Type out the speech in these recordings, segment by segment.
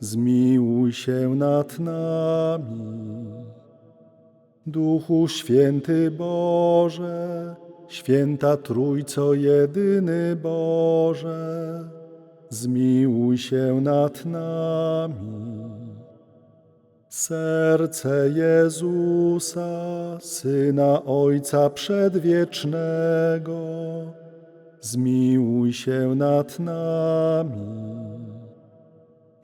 zmiłuj się nad nami. Duchu Święty Boże, Święta Trójco Jedyny Boże, zmiłuj się nad nami. Serce Jezusa, Syna Ojca Przedwiecznego, zmiłuj się nad nami.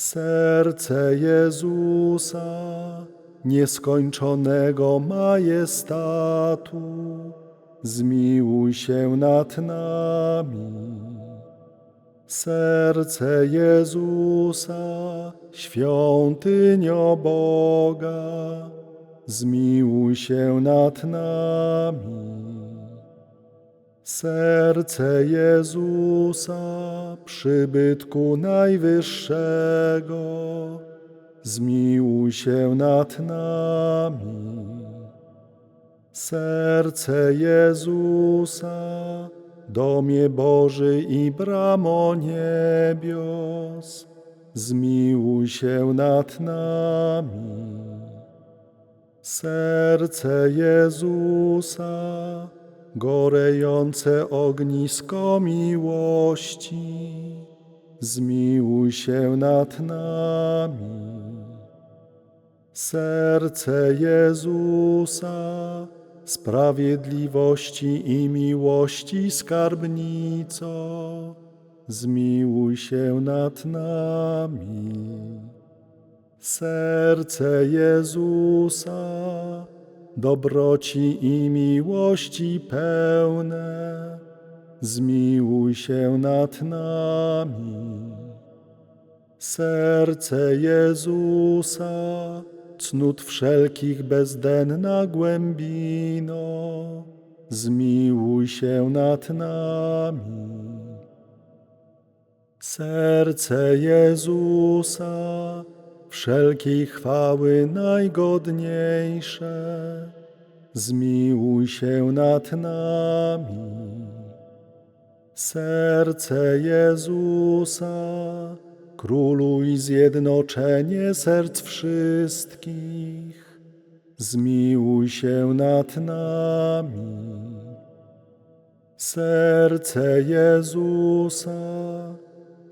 Serce Jezusa, nieskończonego majestatu, zmiłuj się nad nami. Serce Jezusa, świątynio Boga, zmiłuj się nad nami. Serce Jezusa, przybytku Najwyższego, zmiłuj się nad nami. Serce Jezusa, domie Boży i bramo niebios, zmiłuj się nad nami. Serce Jezusa, gorejące ognisko miłości, zmiłuj się nad nami. Serce Jezusa, sprawiedliwości i miłości skarbnico, zmiłuj się nad nami. Serce Jezusa, dobroci i miłości pełne, zmiłuj się nad nami. Serce Jezusa, cnót wszelkich bezdenna głębino, zmiłuj się nad nami. Serce Jezusa, wszelkiej chwały najgodniejsze, zmiłuj się nad nami. Serce Jezusa, króluj zjednoczenie serc wszystkich, zmiłuj się nad nami. Serce Jezusa,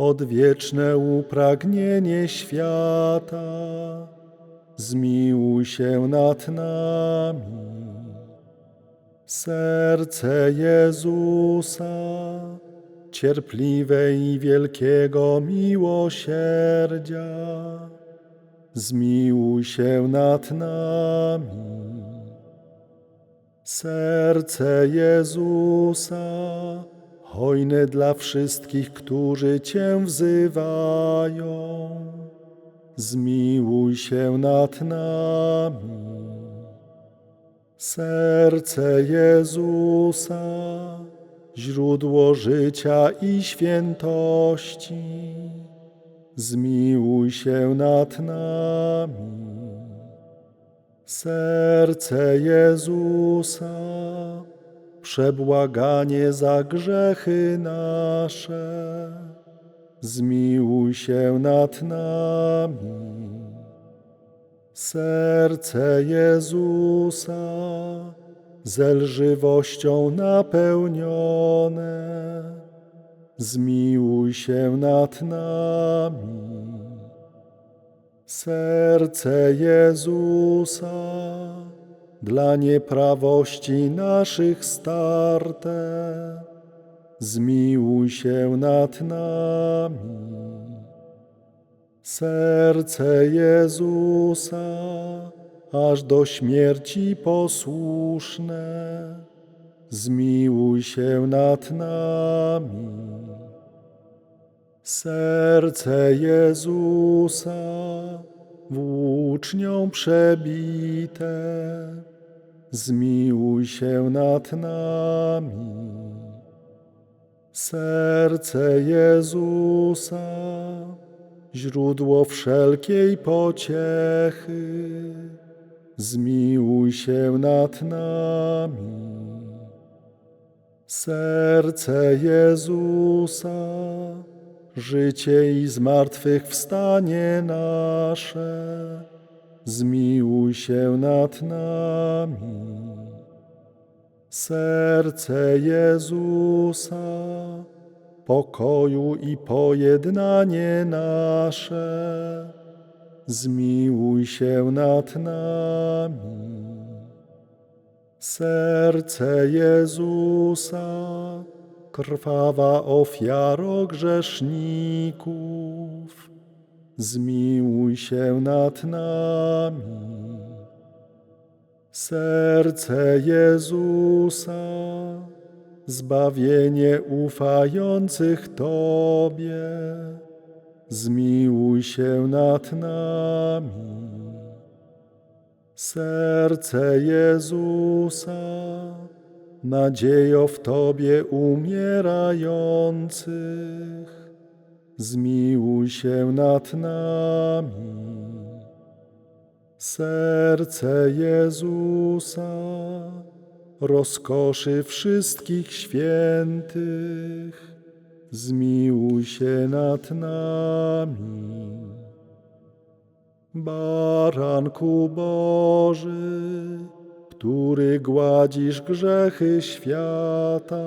odwieczne upragnienie świata, zmiłuj się nad nami. Serce Jezusa, cierpliwe i wielkiego miłosierdzia, zmiłuj się nad nami. Serce Jezusa, hojne dla wszystkich, którzy Cię wzywają. Zmiłuj się nad nami. Serce Jezusa, źródło życia i świętości, zmiłuj się nad nami. Serce Jezusa, przebłaganie za grzechy nasze, zmiłuj się nad nami. Serce Jezusa, zelżywością napełnione, zmiłuj się nad nami. Serce Jezusa, dla nieprawości naszych starte, zmiłuj się nad nami. Serce Jezusa, aż do śmierci posłuszne, zmiłuj się nad nami. Serce Jezusa, włócznią przebite, zmiłuj się nad nami. Serce Jezusa, źródło wszelkiej pociechy, zmiłuj się nad nami. Serce Jezusa, życie i zmartwychwstanie nasze, zmiłuj się nad nami. Serce Jezusa, pokoju i pojednanie nasze, zmiłuj się nad nami. Serce Jezusa, krwawa ofiaro grzeszników, zmiłuj się nad nami. Serce Jezusa, zbawienie ufających Tobie, zmiłuj się nad nami. Serce Jezusa, nadziejo w Tobie umierających, zmiłuj się nad nami. Serce Jezusa, rozkoszy wszystkich świętych, zmiłuj się nad nami. Baranku Boży, który gładzisz grzechy świata,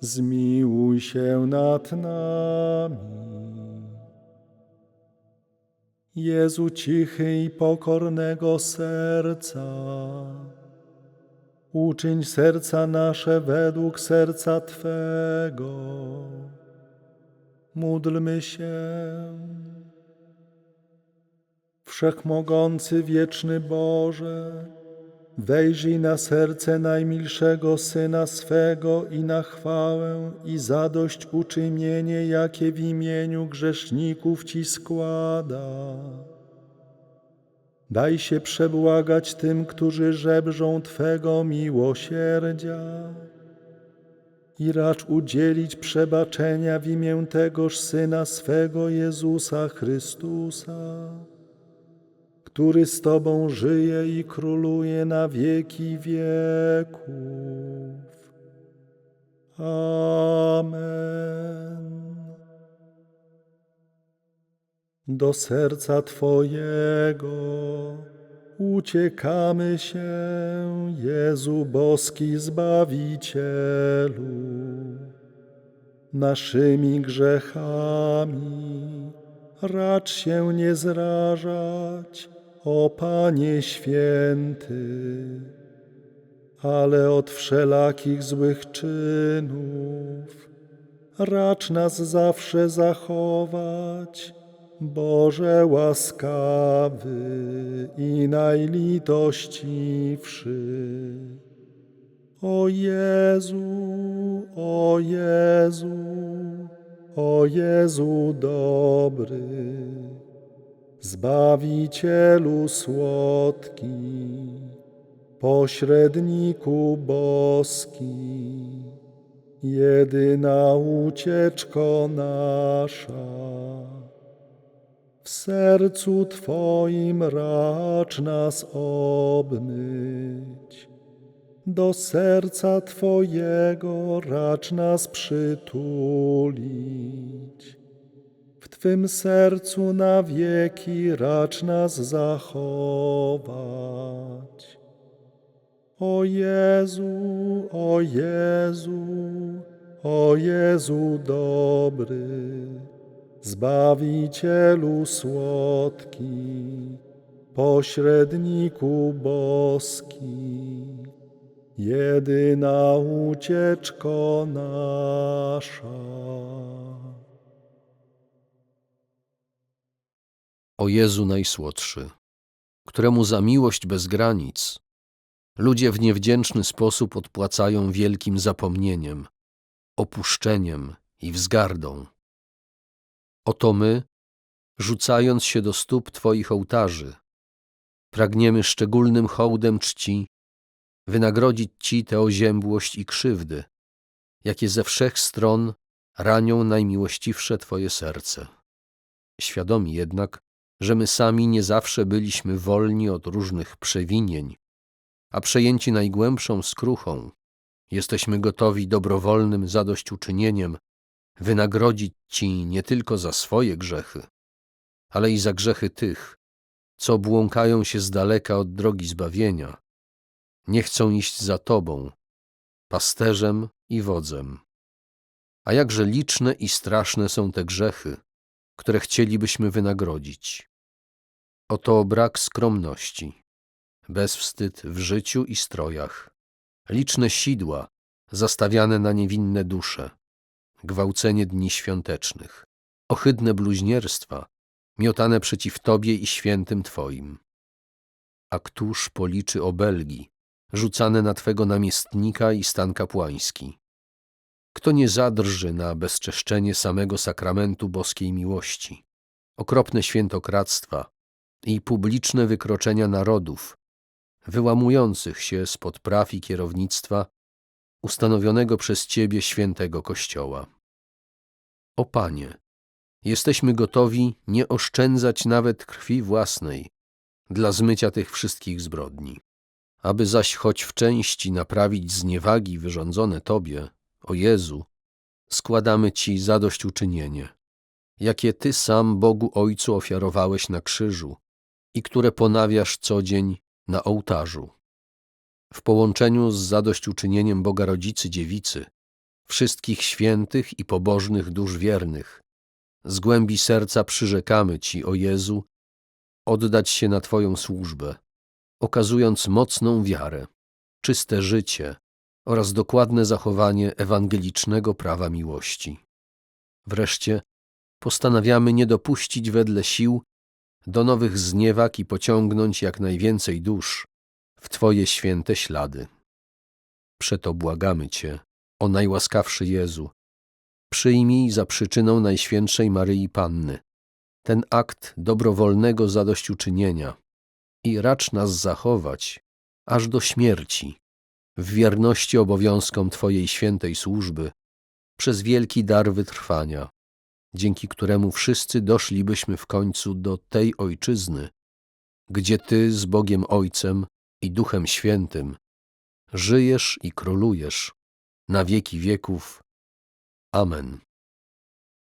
zmiłuj się nad nami. Jezu cichy i pokornego serca, uczyń serca nasze według serca Twego. Módlmy się. Wszechmogący, wieczny Boże, wejrzyj na serce najmilszego Syna swego i na chwałę i zadość uczynienie, jakie w imieniu grzeszników Ci składa. Daj się przebłagać tym, którzy żebrzą Twego miłosierdzia i racz udzielić przebaczenia w imię tegoż Syna swego Jezusa Chrystusa który z Tobą żyje i króluje na wieki wieków. Amen. Do serca Twojego uciekamy się, Jezu boski Zbawicielu, naszymi grzechami, racz się nie zrażać, o Panie święty, ale od wszelakich złych czynów, racz nas zawsze zachować, Boże łaskawy i najlitościwszy. O Jezu, o Jezu, o Jezu dobry, Zbawicielu słodki, pośredniku boski, jedyna ucieczko nasza. W sercu Twoim racz nas obmyć, do serca Twojego racz nas przytulić. W Twym sercu na wieki racz nas zachować. O Jezu, o Jezu, o Jezu dobry, Zbawicielu słodki, pośredniku boski, jedyna ucieczko nasza. O Jezu najsłodszy, któremu za miłość bez granic ludzie w niewdzięczny sposób odpłacają wielkim zapomnieniem, opuszczeniem i wzgardą. Oto my, rzucając się do stóp Twoich ołtarzy, pragniemy szczególnym hołdem czci wynagrodzić Ci tę oziębłość i krzywdy, jakie ze wszech stron ranią najmiłościwsze Twoje serce. Świadomi jednak, że my sami nie zawsze byliśmy wolni od różnych przewinień, a przejęci najgłębszą skruchą, jesteśmy gotowi dobrowolnym zadośćuczynieniem wynagrodzić Ci nie tylko za swoje grzechy, ale i za grzechy tych, co błąkają się z daleka od drogi zbawienia, nie chcą iść za Tobą, pasterzem i wodzem. A jakże liczne i straszne są te grzechy, które chcielibyśmy wynagrodzić. Oto brak skromności, bezwstyd w życiu i strojach, liczne sidła zastawiane na niewinne dusze, gwałcenie dni świątecznych, ohydne bluźnierstwa miotane przeciw Tobie i świętym Twoim. A któż policzy obelgi rzucane na Twego namiestnika i stan kapłański? Kto nie zadrży na bezczeszczenie samego sakramentu boskiej miłości, okropne świętokradztwa i publiczne wykroczenia narodów, wyłamujących się spod praw i kierownictwa ustanowionego przez Ciebie świętego Kościoła. O Panie, jesteśmy gotowi nie oszczędzać nawet krwi własnej dla zmycia tych wszystkich zbrodni. Aby zaś choć w części naprawić zniewagi wyrządzone Tobie, o Jezu, składamy Ci zadośćuczynienie, jakie Ty sam Bogu Ojcu ofiarowałeś na krzyżu i które ponawiasz co dzień na ołtarzu. W połączeniu z zadośćuczynieniem Boga Rodzicy Dziewicy, wszystkich świętych i pobożnych dusz wiernych, z głębi serca przyrzekamy Ci, o Jezu, oddać się na Twoją służbę, okazując mocną wiarę, czyste życie oraz dokładne zachowanie ewangelicznego prawa miłości. Wreszcie postanawiamy nie dopuścić wedle sił do nowych zniewag i pociągnąć jak najwięcej dusz w Twoje święte ślady. Przeto błagamy Cię, o najłaskawszy Jezu, przyjmij za przyczyną Najświętszej Maryi Panny ten akt dobrowolnego zadośćuczynienia i racz nas zachować aż do śmierci w wierności obowiązkom Twojej świętej służby przez wielki dar wytrwania, dzięki któremu wszyscy doszlibyśmy w końcu do tej ojczyzny, gdzie Ty z Bogiem Ojcem i Duchem Świętym żyjesz i królujesz na wieki wieków. Amen.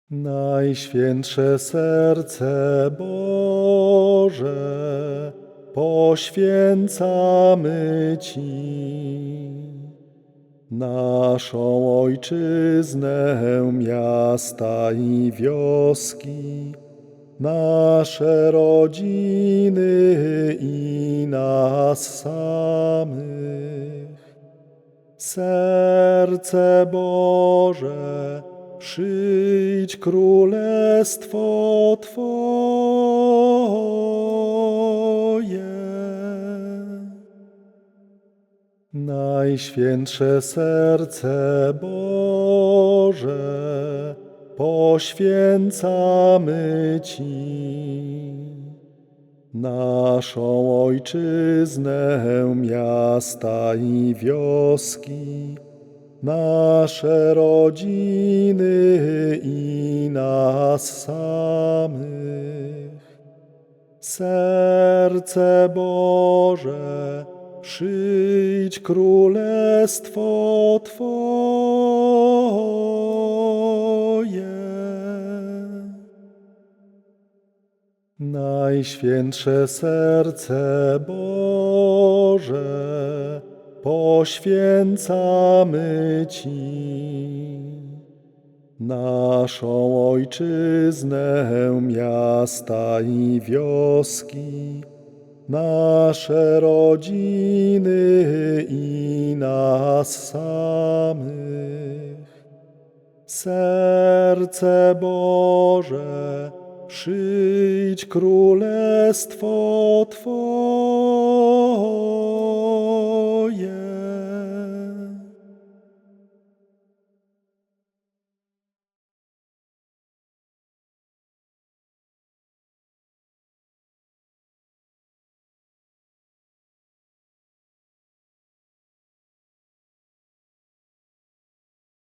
Najświętsze serce Boże, poświęcamy Ci. Naszą ojczyznę, miasta i wioski, nasze rodziny i nas samych. Serce Boże, przyjdź królestwo Twoje. Najświętsze serce Boże, poświęcamy Ci. Naszą ojczyznę, miasta i wioski, nasze rodziny i nas samych. Serce Boże, przyjdź królestwo Twoje. Najświętsze serce Boże, poświęcamy Ci. Naszą ojczyznę, miasta i wioski, nasze rodziny i nas samych. Serce Boże, przyjdź królestwo Twoje.